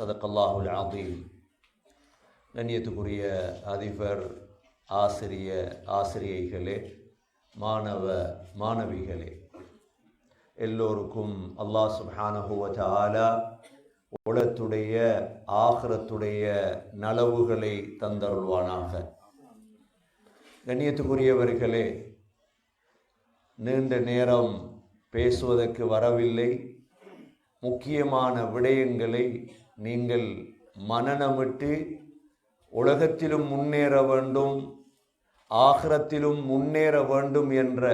சதக்கல்லாஹுல் ஆதீம் கண்ணியத்துக்குரிய அதிபர் ஆசிரிய ஆசிரியைகளே மாணவ மாணவிகளே எல்லோருக்கும் அல்லாஹ் சுபானஹுவதாலா உலத்துடைய ஆகரத்துடைய நலவுகளை தந்தருள்வானாக. கண்ணியத்துக்குரியவர்களே நீண்ட நேரம் பேசுவதற்கு வரவில்லை. முக்கியமான விடயங்களை நீங்கள் மனநமிட்டு உலகத்திலும் முன்னேற வேண்டும் ஆகரத்திலும் முன்னேற வேண்டும் என்ற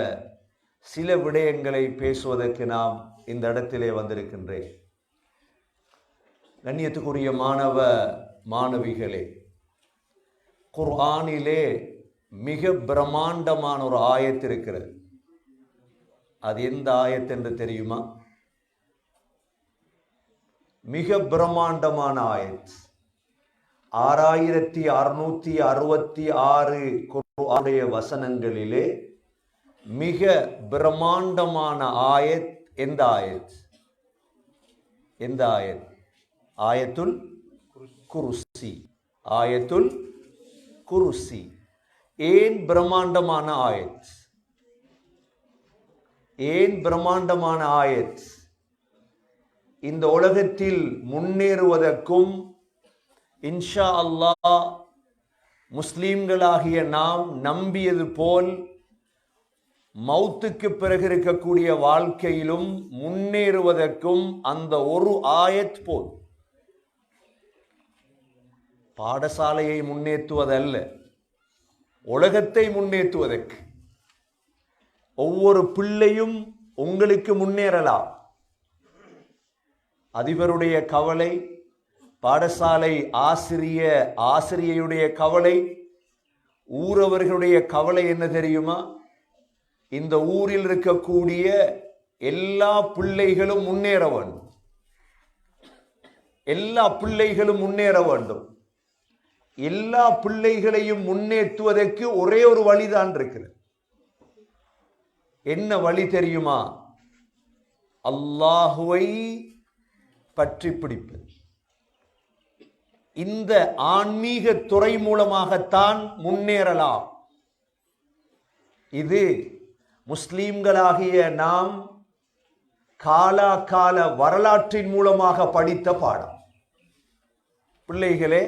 சில விடயங்களை பேசுவதற்கு நாம் இந்த இடத்திலே வந்திருக்கின்றேன். கண்ணியத்துக்குரிய மாணவ மாணவிகளே குர்ஆனிலே மிக பிரம்மாண்டமான ஒரு ஆயத்து இருக்கிறது அது எந்த ஆயத்து என்று தெரியுமா? மிக பிரம்மாண்டமான ஆயத். ஆறாயிரத்தி அறுநூத்தி அறுபத்தி ஆறு குருடைய வசனங்களிலே மிக பிரம்மாண்டமான ஆயத் எந்த ஆயத்? எந்த ஆயத்? ஆயத்துல் குருசி. ஆயத்துல் குருசி. ஏன் பிரம்மாண்டமான ஆயத்? ஏன் பிரம்மாண்டமான ஆயத்? இந்த உலகத்தில் முன்னேறுவதற்கும் இன்ஷா அல்லாஹ் முஸ்லீம்களாகிய நாம் நம்பியது போல் மௌத்துக்கு பிறகு இருக்கக்கூடிய வாழ்க்கையிலும் முன்னேறுவதற்கும் அந்த ஒரு ஆயத் போல். பாடசாலையை முன்னேற்றுவதல்ல உலகத்தை முன்னேற்றுவதற்கு. ஒவ்வொரு பிள்ளையும் உங்களுக்கு முன்னேறலாம். அதிபருடைய கவலை பாடசாலை ஆசிரிய ஆசிரியருடைய கவலை ஊரவர்களுடைய கவலை என்ன தெரியுமா? இந்த ஊரில் இருக்கக்கூடிய எல்லா பிள்ளைகளும் முன்னேற வேண்டும். எல்லா பிள்ளைகளும் முன்னேற வேண்டும். எல்லா பிள்ளைகளையும் முன்னேற்றுவதற்கு ஒரே ஒரு வழிதான் இருக்கிறது. என்ன வழி தெரியுமா? அல்லாஹுவை பற்றி பிடிப்பு. இந்த ஆன்மீக துறை மூலமாகத்தான் முன்னேறலாம். இது முஸ்லீம்களாகிய நாம் காலா கால வரலாற்றின் மூலமாக படித்த பாடம். பிள்ளைகளே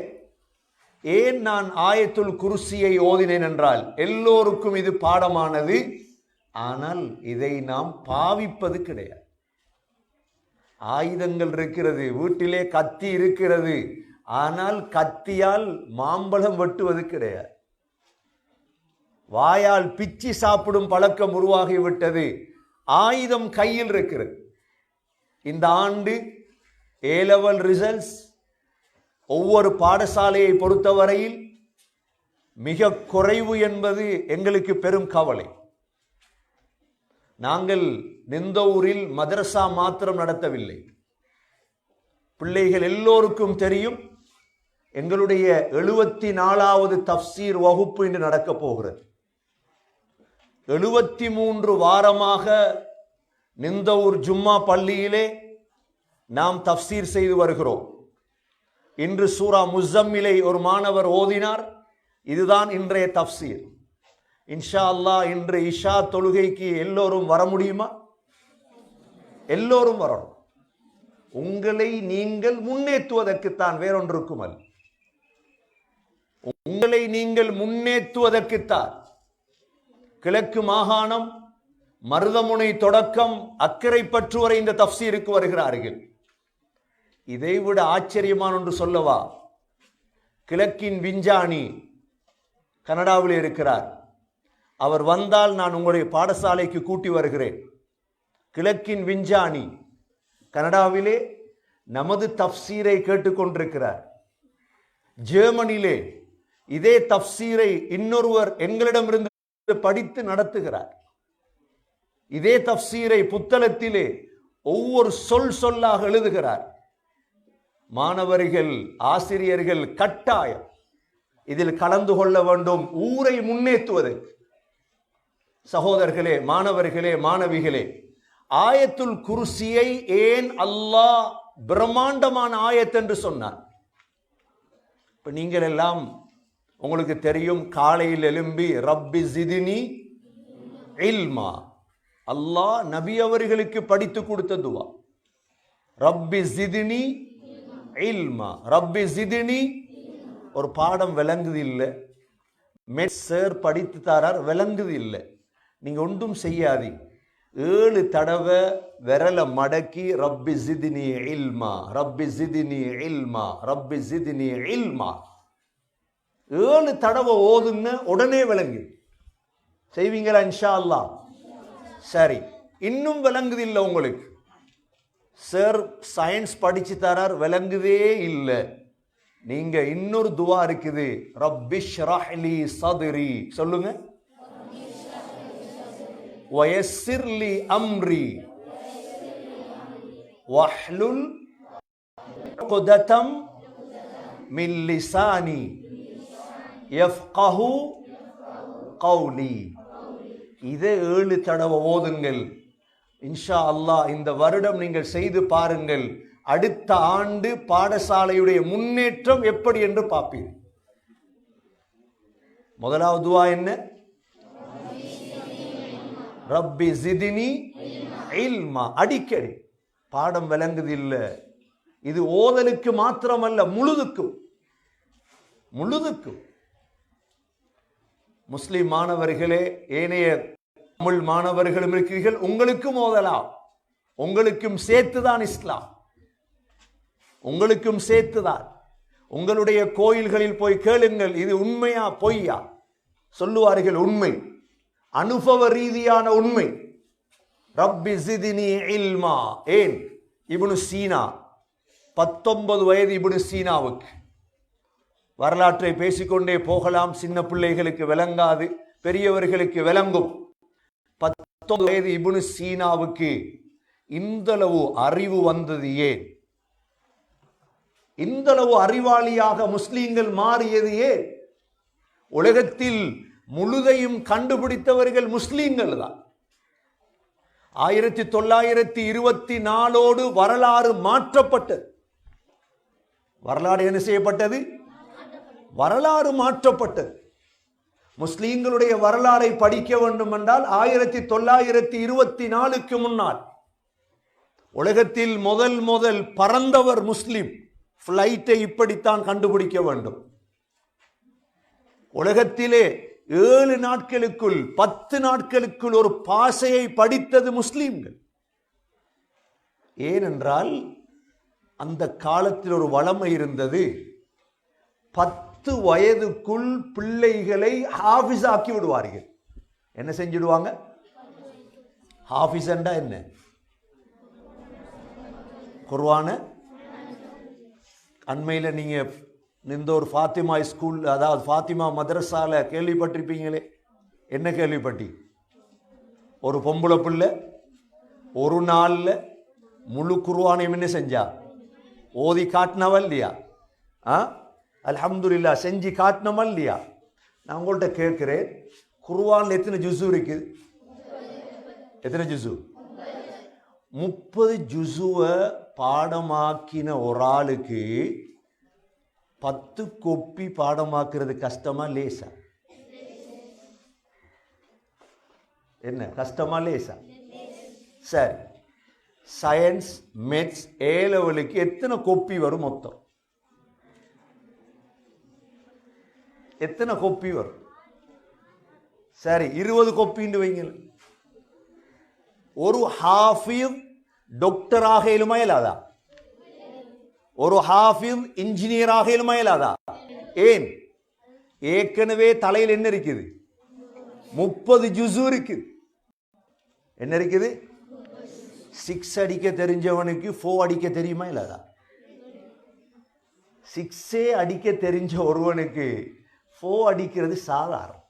ஏன் நான் ஆயத்துல் குருசியை ஓதினேன் என்றால் எல்லோருக்கும் இது பாடமானது. ஆனால் இதை நாம் பாவிப்பது கிடையாது. ஆயுதங்கள் இருக்கிறது வீட்டிலே கத்தி இருக்கிறது. ஆனால் கத்தியால் மாம்பழம் வெட்டுவது கிடையாது. வாயால் பிச்சி சாப்பிடும் பழக்கம் உருவாகிவிட்டது. ஆயுதம் கையில் இருக்கிறது. இந்த ஆண்டு ஏ லெவல் ரிசல்ட்ஸ் ஒவ்வொரு பாடசாலையை பொறுத்தவரையில் மிக குறைவு என்பது எங்களுக்கு பெரும் கவலை. நாங்கள் நிந்தவூரில் மதரசா மாத்திரம் நடத்தவில்லை. பிள்ளைகள் எல்லோருக்கும் தெரியும் எங்களுடைய எழுபத்தி நாலாவது தப்சீர் வகுப்பு இன்று நடக்கப் போகிறது. எழுபத்தி மூன்று வாரமாக நிந்தவூர் ஜும்மா பள்ளியிலே நாம் தப்சீர் செய்து வருகிறோம். இன்று சூரா முசம்மிலை ஒரு மாணவர் ஓதினார் இதுதான் இன்றைய தப்சீர். இன்ஷா அல்லா இன்று இஷா தொழுகைக்கு எல்லோரும் வர முடியுமா? எல்லோரும் வரணும். உங்களை நீங்கள் முன்னேற்றுவதற்குத்தான் வேறொன்றுக்கும் அல்ல உங்களை நீங்கள் முன்னேற்றுவதற்குத்தான். கிழக்கு மாகாணம் மருதமுனை தொடக்கம் அக்கறை பற்று வரை இந்த தப்சீருக்கு வருகிறார்கள். இதைவிட ஆச்சரியமான ஒன்று சொல்லவா? கிழக்கின் விஞ்ஞானி கனடாவில் இருக்கிறார். அவர் வந்தால் நான் உங்களுடைய பாடசாலைக்கு கூட்டி வருகிறேன். கிழக்கின் விஞ்ஞானி கனடாவிலே நமது தப்சீரை கேட்டுக்கொண்டிருக்கிறார். ஜெர்மனியிலே இதே தப்சீரை இன்னொருவர் எங்களிடமிருந்து படித்து நடத்துகிறார். இதே தப்சீரை புத்தளத்திலே ஒவ்வொரு சொல் சொல்லாக எழுதுகிறார். மாணவர்கள் ஆசிரியர்கள் கட்டாயம் இதில் கலந்து கொள்ள வேண்டும் ஊரை முன்னேற்றுவதற்கு. சகோதரர்களே மாணவர்களே மாணவிகளே ஆயத்துல் குருசியை ஏன் அல்லாஹ் பிரம்மாண்டமான ஆயத் என்று சொன்னார்? இப்போ நீங்கள் எல்லாம் உங்களுக்கு தெரியும் காலையில் எழும்பி ரப்பி ஜிதினி இல்மா. அல்லாஹ் நபி அவர்களுக்கு படித்து கொடுத்த துவா. ரப்பி ஜிதினி இல்மா. ரப்பி ஜிதினி ஒரு பாடம் விளங்குது இல்லை? மெட் சார் படித்து தாரார் விளங்குது இல்லை? நீங்கள் ஒன்றும் செய்யாதி. ஏழு தடவை விரலை மடக்கி ரப்பி ஜிதினி இல்மா ரப்பி ஜிதினி இல்மா ரப்பி ஜிதினி இல்மா. ஏழு தடவை ஓதுங்க உடனே விளங்கு. செய்வீங்களா இன்ஷா அல்லாஹ் சரி. இன்னும் விளங்குது இல்லை உங்களுக்கு? சார் சயின்ஸ் படிச்சு தரார் விளங்குதே இல்லை. நீங்க இன்னொரு துவா இருக்குது. ரப்பிஷ் ரஹ்லி சதுரி. சொல்லுங்க. வயசிர்லி அம்ரி. வஹ்லுல் குததம் மில்லிசானி எஃப்கஹு கௌலி. இதை ஏழு தடவை ஓதுங்கள். இன்ஷா அல்லாஹ் இந்த வருடம் நீங்கள் செய்து பாருங்கள். அடுத்த ஆண்டு பாடசாலையுடைய முன்னேற்றம் எப்படி என்று பார்ப்பீர்கள். முதலாவது துவா என்ன? ரப்பி ஜிதினி இல்மா. அடிக்கடி. பாடம் விளங்குது இல்லை. இது ஓதலுக்கு மாத்திரமல்ல முழுதுக்கும் முழுதுக்கும் முஸ்லிம் மாணவர்களே ஏனைய தமிழ் மாணவர்களும் இருக்கிறீர்கள். உங்களுக்கும் ஓதலாம். உங்களுக்கும் சேர்த்துதான் இஸ்லாம். உங்களுக்கும் சேர்த்துதான். உங்களுடைய கோயில்களில் போய் கேளுங்கள். இது உண்மையா பொய்யா? சொல்லுவார்கள் உண்மை. அனுபவ ரீதியான உண்மை. ரப்பி சிதினி இல்மா. ஏன்? இபுனு சீனா. பத்தொன்பது வயது இப்னு சீனாவுக்கு. வரலாற்றை பேசிக்கொண்டே போகலாம். சின்ன பிள்ளைகளுக்கு விளங்காது. பெரியவர்களுக்கு விளங்கும். பத்தொன்பது வயது இபுனு சீனாவுக்கு இந்தளவு அறிவு வந்தது ஏன்? இந்தளவு அறிவாளியாக முஸ்லீம்கள் மாறியது ஏன்? உலகத்தில் முழுதையும் கண்டுபிடித்தவர்கள் முஸ்லீம்கள் தான். ஆயிரத்தி தொள்ளாயிரத்தி இருபத்தி நாலோடு வரலாறு மாற்றப்பட்டது. வரலாறு என்ன செய்யப்பட்டது? வரலாறு மாற்றப்பட்டது. முஸ்லீம்களுடைய வரலாறை படிக்க வேண்டும் என்றால் ஆயிரத்தி தொள்ளாயிரத்தி இருபத்தி நாலுக்கு முன்னால் உலகத்தில் முதல் முதல் பறந்தவர் முஸ்லிம். ஃப்ளைட்டை இப்படித்தான் கண்டுபிடிக்க வேண்டும். உலகத்திலே ஏழு நாட்களுக்குள் பத்து நாட்களுக்குள் ஒரு பாசையை படித்தது முஸ்லீம்கள். ஏனென்றால் அந்த காலத்தில் ஒரு வளமை இருந்தது. பத்து வயதுக்குள் பிள்ளைகளை ஹாஃபிஸ் ஆக்கி விடுவார்கள். என்ன செஞ்சிடுவாங்க? ஹாஃபிஸ்ண்டா என்ன? குர்வான? அண்மையில் நீங்கள் இந்த ஒரு ஃபாத்திமா ஸ்கூல் அதாவது ஃபாத்திமா மதரஸாவில் கேள்விப்பட்டிருப்பீங்களே? என்ன கேள்விப்பட்டி? ஒரு பொம்பளை பிள்ளை ஒரு நாளில் முழு குருவானையும் என்ன செஞ்சா? ஓதி காட்டினவா இல்லையா? ஆ? அலமதுல்லா செஞ்சு காட்டினமா இல்லையா? நான் உங்கள்கிட்ட கேட்குறேன் குருவானில் எத்தனை ஜுசு இருக்குது எத்தனை ஜுசு முப்பது ஜுசுவை பாடமாக்கின ஒரு ஆளுக்கு பத்து கொப்பி பாடமாக்குறது கஷ்டமா லேசா? என்ன கஷ்டமா லேசா? சரி. சயின்ஸ் மெட்ஸ் ஏ லெவலுக்கு எத்தனை கொப்பி வரும் மொத்தம்? எத்தனை கொப்பி வரும்? சரி இருபது கொப்பின்னு வைங்க ஒரு ஹாஃபியும் டாக்டராக இயலுமா இல்லாதான் ஒரு ஹாஃபிவ் இன்ஜினியராக இல்லாதா? ஏன்? ஏற்கனவே தலையில் என்ன இருக்குது? முப்பது ஜுசு இருக்குது. என்ன இருக்குது? சிக்ஸ் அடிக்க தெரிஞ்சவனுக்கு ஃபோ அடிக்க தெரியுமா இல்லாதா? சிக்ஸே அடிக்க தெரிஞ்ச ஒருவனுக்கு ஃபோ அடிக்கிறது சாதாரணம்.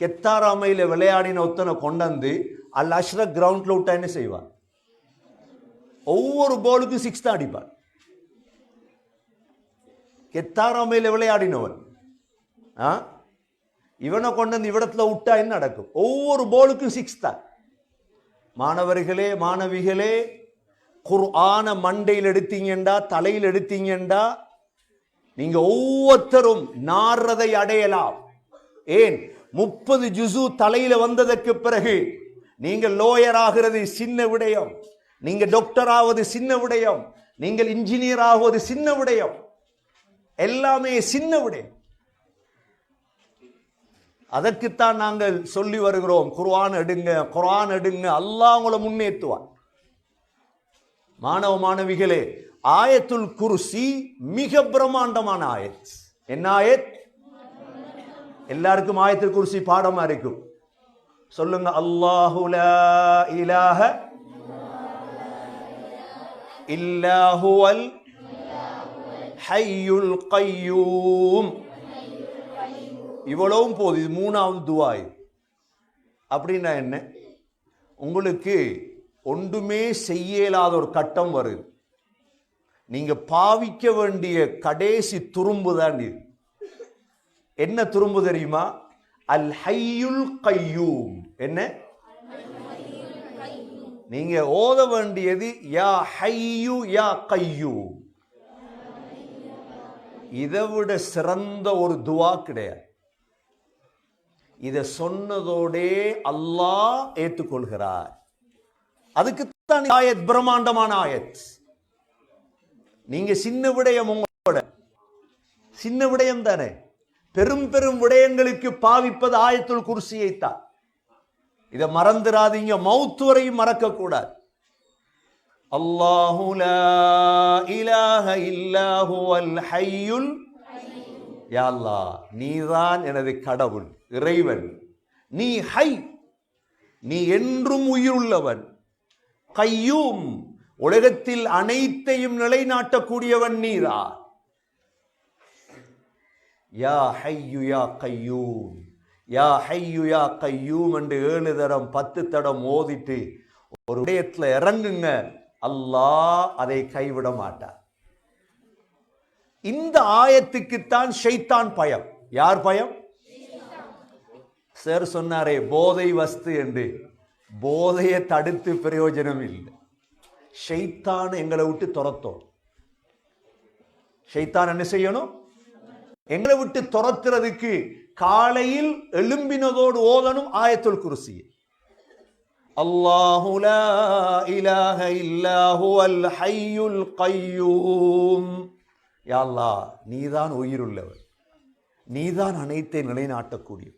கெத்தாராமையில் விளையாடின ஒத்தனை கொண்டாந்து அல் அஷ்ரக் கிரவுண்டில் விட்டா என்ன செய்வான்? ஒவ்வொரு பாலுக்கும் சிக்ஸ் தான் அடிப்பான். கெத்தாராமையில் விளையாடினவன் ஆ? இவனை கொண்டு வந்து இவ்விடத்தில் விட்டா என்ன நடக்கும்? ஒவ்வொரு பாலுக்கும் சிக்ஸ் தான். மாணவர்களே மாணவிகளே குர்ஆன மண்டையில் எடுத்தீங்கண்டா தலையில் எடுத்தீங்கண்டா நீங்க ஒவ்வொருத்தரும் நாடுறதை அடையலாம். ஏன்? முப்பது ஜுசு தலையில வந்ததற்கு பிறகு நீங்கள் லோயர் ஆகிறது சின்ன விடயம். நீங்க டாக்டர் ஆவது சின்ன விடயம் நீங்கள் இன்ஜினியர் ஆகுவது சின்ன விடயம் எல்லாமே சின்ன விடயம் அதற்குத்தான் நாங்கள் சொல்லி வருகிறோம் குர்ஆன் எடுங்க குர்ஆன் எடுங்க அல்லாஹ் உங்களை முன்னேற்றுவான் மாணவ மாணவிகளே ஆயத்துல் குருசி மிக பிரம்மாண்டமான ஆயத். என்ன ஆயத்? எல்லாருக்கும் ஆயத்துல் குருசி பாடமா இருக்கும். சொல்லுங்க அல்லாஹுலா இலாஹ இல்லா هو الحي القيوم. இவ்வளவும் போது இது மூணாவது துவாய். அப்படின்னா என்ன? உங்களுக்கு ஒன்றுமே செய்யலாத ஒரு கட்டம் வருது. நீங்க பாவிக்க வேண்டிய கடைசி துரும்பு தான் இது. என்ன துரும்பு தெரியுமா? அல் ஹையுல் கையூம். என்ன? நீங்க ஓத வேண்டியது யா ஹையு யா கையு. இதை விட சிறந்த ஒரு துவா கிடையாது. இதை சொன்னதோடே அல்லாஹ் ஏற்றுக்கொள்கிறார். அதுக்குத்தான் ஆயத் பிரம்மாண்டமான ஆயத். நீங்க சின்ன விடயம் உங்களோட. சின்ன விடயம் தானே. பெரும் பெரும் விடயங்களுக்கு பாவிப்பது ஆயத்துள் குர்சியைத்தான். இதை மறந்துடாதீங்க மௌத்துவரையும் வரையும் அல்லாஹு லா இலாஹ இல்லாஹு அல் ஹையுல் யா நீதான் எனது கடவுள் இறைவன். நீ ஹை நீ என்றும் உயிருள்ளவன். கையூம் உலகத்தில் அனைத்தையும் நிலைநாட்டக்கூடியவன் நீரா. யா ஹையு யா கையூம். யா ஹையு யா கையூம் என்று ஏழு தரம் பத்து தடம் ஓதிட்டு ஒரு விடயத்தில் இறங்குங்க. அல்லாஹ் அதை கைவிட மாட்டார். இந்த ஆயத்துக்குத்தான் ஷைத்தான் பயம். யார் பயம்? சார் சொன்னாரே போதை வஸ்து என்று. போதையை தடுத்து பிரயோஜனம் இல்லை. ஷைத்தான் எங்களை விட்டு துரத்தோம். ஷைத்தான் என்ன செய்யணும்? எங்களை விட்டு துரத்துறதுக்கு காலையில் எழும்பினதோடு ஓதணும் ஆயத்துல் குருசி. அல்லாஹு லா இலாஹ இல்லாஹு அல் ஹய்யுல் கையூம். யா அல்லாஹ் நீதான் உயிருள்ளவர். நீதான் அனைத்தை நிலைநாட்டக்கூடிய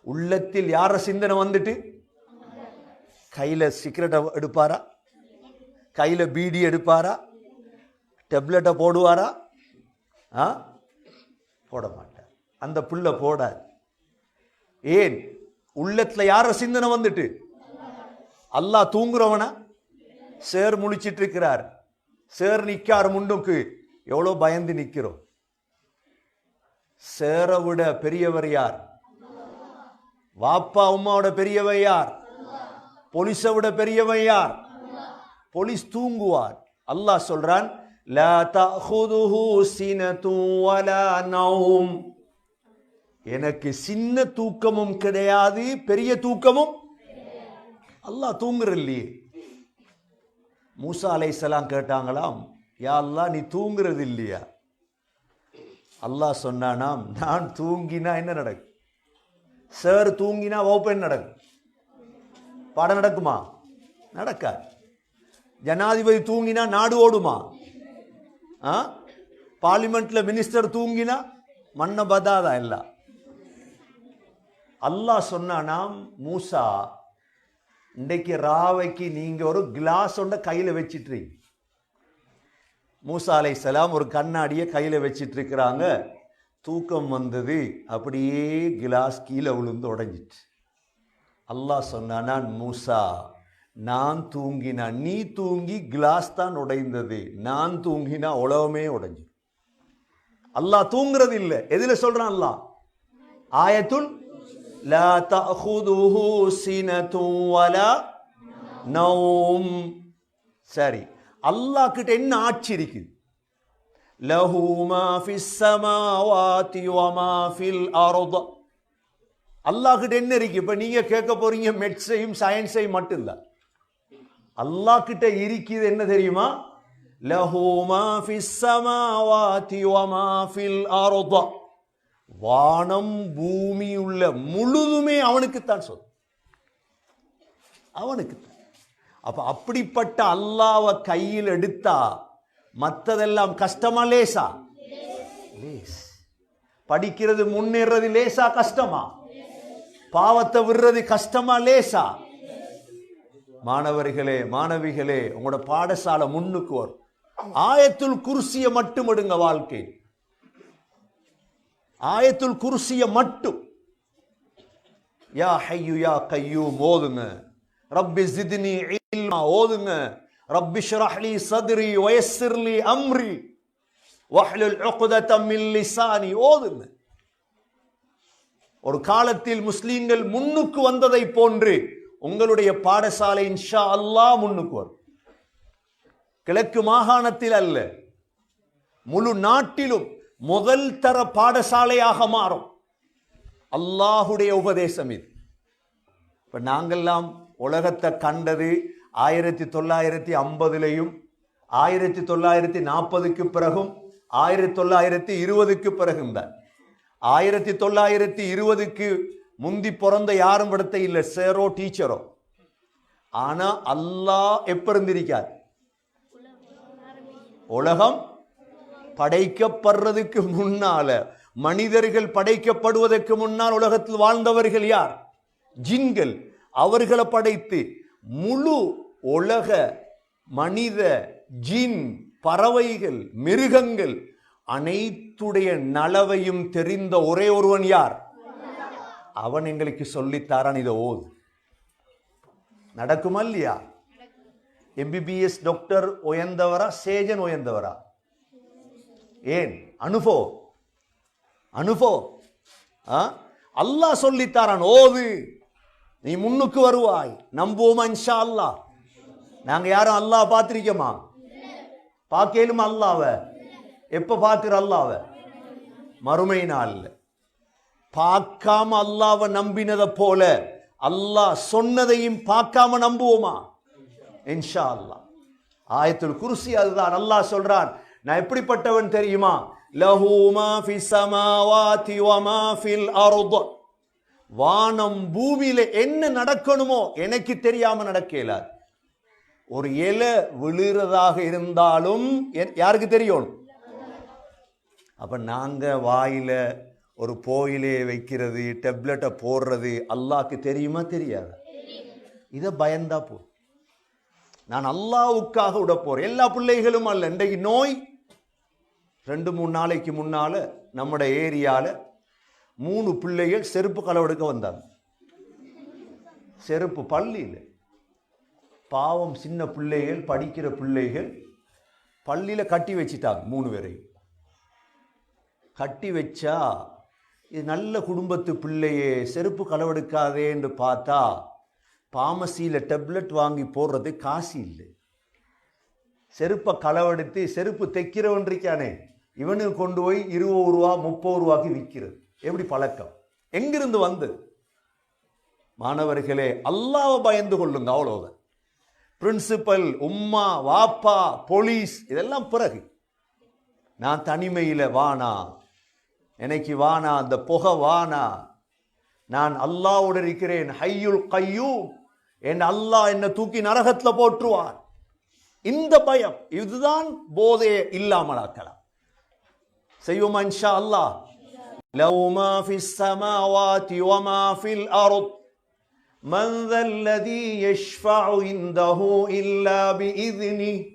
உள்ளத்தில் யார சிந்தனை வந்துட்டு? கையில் சிகரெட்டை எடுப்பாரா? கையில் பீடி எடுப்பாரா? டெப்லெட்டை போடுவாரா? ஆ? போட மாட்டார். அந்த புள்ள போடாது. ஏன்? உள்ளத்துல யார சிந்தனை வந்துட்டு? அல்லாஹ் தூங்குறவனா? சேர் முழிச்சிட்டு இருக்கிறார் சேர் நிற்கார் முன்னுக்கு. எவ்வளோ பயந்து நிற்கிறோம் சேர விட பெரியவர் யார்? வாப்பா உம்மாவோட பெரியவர் யார்? போலீஸை விட பெரியவன் யார்? போலீஸ் தூங்குவார். அல்லாஹ் சொல்றான் லா தஅخذஹு சினது வலா எனக்கு சின்ன தூக்கமும் கிடையாது பெரிய தூக்கமும் அல்லாஹ் தூங்குற இல்லையே மூசா அலைசலாம் கேட்டாங்களாம் யா நீ தூங்குறது இல்லையா? அல்லாஹ் சொன்னானாம் நான் தூங்கினா என்ன நடக்கும்? சார் தூங்கினா ஓப்பன் நடக்கும். படம் நடக்குமா? நடக்காது. ஜனாதிபதி தூங்கினா நாடு ஓடுமா? ஆ? பார்லிமெண்ட்டில் மினிஸ்டர் தூங்கினா மண்ணை பதாதா எல்லாம்? அல்லாஹ் சொன்னானாம் மூசா இன்றைக்கு ராவைக்கு நீங்கள் ஒரு கிளாஸ் ஒன்றை கையில் வச்சிட்றீங்க. மூசா அலைஹிஸ்ஸலாம் ஒரு கண்ணாடியை கையில் வச்சிட்ருக்கிறாங்க. தூக்கம் வந்தது அப்படியே கிளாஸ் கீழே விழுந்து உடைஞ்சிட்டு அல்லாஹ் சொன்னானான் மூசா நான் தூங்கினா நீ தூங்கி கிளாஸ் தான் உடைந்தது. நான் தூங்கினா உலகமே உடைஞ்சு அல்லாஹ் தூங்குறது இல்லை. எதில் சொல்கிறான் அல்லாஹ்? ஆயத்துல் லா தஅخذஹு சினது வலா நௌம் சரி. அல்லாஹ் கிட்ட என்ன ஆட்சி இருக்குது லஹு மா ஃபிஸ் ஸமாவாதி வ மா ஃபில் அர்த். அல்லாஹ் கிட்ட என்ன இருக்கு? இப்ப நீங்க கேட்க போறீங்க மெட்ஸையும் சயின்ஸையும் மட்டும் மட்டும்தான். அல்லாஹ் கிட்ட இருக்குது என்ன தெரியுமா? லஹு மா ஃபிஸ் ஸமாவாதி வ மா ஃபில் அர்த். வானம் பூமி உள்ள முழுதுமே அவனுக்குத்தான் சொல். அவனுக்கு அப்ப அப்படிப்பட்ட அல்லாவை கையில் எடுத்தா மற்றதெல்லாம் கஷ்டமா லேசா? லேஸ். படிக்கிறது முன்னேறது லேசா கஷ்டமா? பாவத்தை விடுறது கஷ்டமா லேசா? மாணவர்களே மாணவிகளே உங்களோட பாடசாலை முன்னுக்கு வரும். ஆயத்துள் குருசியை மட்டும் எடுங்க வாழ்க்கை ஆயத்துல் குருசிய மட்டும். யா ஹையு யா கையூம் ஓதுங்க. ரப்பி ஜிதினி இல்மா ஓதுங்க. ரப்பி ஷ்ரஹ்லி சத்ரி வயசிர்லி அம்ரி. வஹ்லுல் உக்தத்தம் மின் லிசானி ஓதுங்க. ஒரு காலத்தில் முஸ்லீம்கள் முன்னுக்கு வந்ததை போன்று உங்களுடைய பாடசாலை இன்ஷா அல்லாஹ் முன்னுக்கு வரும். கிழக்கு மாகாணத்தில் அல்ல முழு நாட்டிலும் முதல் தர பாடசாலையாக மாறும். அல்லாஹுடைய உபதேசம் இது. இப்போ நாங்கெல்லாம் உலகத்தை கண்டது ஆயிரத்தி தொள்ளாயிரத்தி ஐம்பதுலையும் ஆயிரத்தி தொள்ளாயிரத்தி நாற்பதுக்கு பிறகும் ஆயிரத்தி தொள்ளாயிரத்தி இருபதுக்கு பிறகும் தான். ஆயிரத்தி தொள்ளாயிரத்தி இருபதுக்கு முந்தி பிறந்த யாரும் படத்த இல்லை சேரோ டீச்சரோ. ஆனால் அல்லாஹ் எப்போ இருந்திருக்கார்? உலகம் படைக்கப்படுறதுக்கு முன்னால மனிதர்கள் படைக்கப்படுவதற்கு முன்னால் உலகத்தில் வாழ்ந்தவர்கள் யார்? ஜின்கள். அவர்களை படைத்து முழு உலக மனித ஜின் பறவைகள் மிருகங்கள் அனைத்துடைய நலவையும் தெரிந்த ஒரே ஒருவன் யார்? அவன் எங்களுக்கு சொல்லித்தாரான் இதை ஓது. நடக்குமா இல்லையா? எம்பிபிஎஸ் டாக்டர் உயர்ந்தவரா சேஜன் உயர்ந்தவரா? ஏன்? அனுபவம் அனுபவம் ஆ? அல்லாஹ் சொல்லித்தாரான் ஓது நீ முன்னுக்கு வருவாய். நம்புவோமா இன்ஷா அல்லாஹ் நாங்கள் யாரும் அல்லாஹ் பார்த்துருக்கோமா? பார்க்கலுமா அல்லாவ எப்போ பார்க்குற அல்லாவ மறுமை நாள்ல. பார்க்காம அல்லாவை நம்பினதை போல அல்லாஹ் சொன்னதையும் பார்க்காம நம்புவோமா? இன்ஷா அல்லாஹ் ஆயத்துல் குருசி அதுதான். அல்லாஹ் சொல்றான் நான் எப்படிப்பட்டவன் தெரியுமா? லஹு மா ஃபிஸ் ஸமாவாதி வ மா ஃபில் அர்த். வானம் பூமியில என்ன நடக்கணுமோ எனக்கு தெரியாம நடக்கல. ஒரு இலை விழுறதாக இருந்தாலும் யாருக்கு தெரியும்? அப்ப நாங்க வாயில ஒரு போயிலே வைக்கிறது டெப்லெட்டை போடுறது அல்லாக்கு தெரியுமா தெரியாது? இதை பயந்தா போ நான் அல்லாவுக்காக விட போறேன். எல்லா பிள்ளைகளும் அல்ல. இன்றைக்கு நோய் ரெண்டு மூணு நாளைக்கு முன்னால் நம்முடைய ஏரியாவில் மூணு பிள்ளைகள் செருப்பு களவெடுக்க வந்தாங்க. செருப்பு பள்ளியில். பாவம் சின்ன பிள்ளைகள் படிக்கிற பிள்ளைகள் பள்ளியில் கட்டி வச்சிட்டாங்க மூணு பேரையும். கட்டி வச்சா இது நல்ல குடும்பத்து பிள்ளையே செருப்பு களவெடுக்காதேன்னு பார்த்தா பாமசியில் டெப்லெட் வாங்கி போடுறது காசு இல்லை. செருப்பை களவெடுத்து செருப்பு தைக்கிறவன் இவனுக்கு கொண்டு போய் இருபது ரூபா முப்பது ரூபாய்க்கு விற்கிறது. எப்படி பழக்கம்? எங்கிருந்து வந்து மாணவர்களே அல்லாவை பயந்து கொள்ளுங்க அவ்வளோதான் பிரின்சிபல் உம்மா வாப்பா போலீஸ் இதெல்லாம் பிறகு. நான் தனிமையில் வானா? எனக்கு வானா? அந்த புகை வானா? நான் அல்லாவோடு இருக்கிறேன் ஹையுல் கையூ என் அல்லாஹ் என்னை தூக்கி நரகத்தில் போற்றுவான். இந்த பயம் இதுதான் போதையை இல்லாமலாக்கலாம். செய்வோமா இன்ஷா அல்லாஹ் لو ما في السماوات وما في الأرض من ذا الذي يشفع عنده إلا بإذنه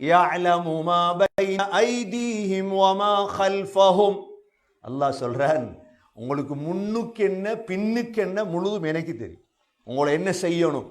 يعلم ما بين أيديهم وما خلفهم அல்லாஹ் சொல்றான் உங்களுக்கு முன்னுக்கு என்ன பின்னுக்கு என்ன முழுதும் எனக்கு தெரியும் உங்களை என்ன செய்யணும்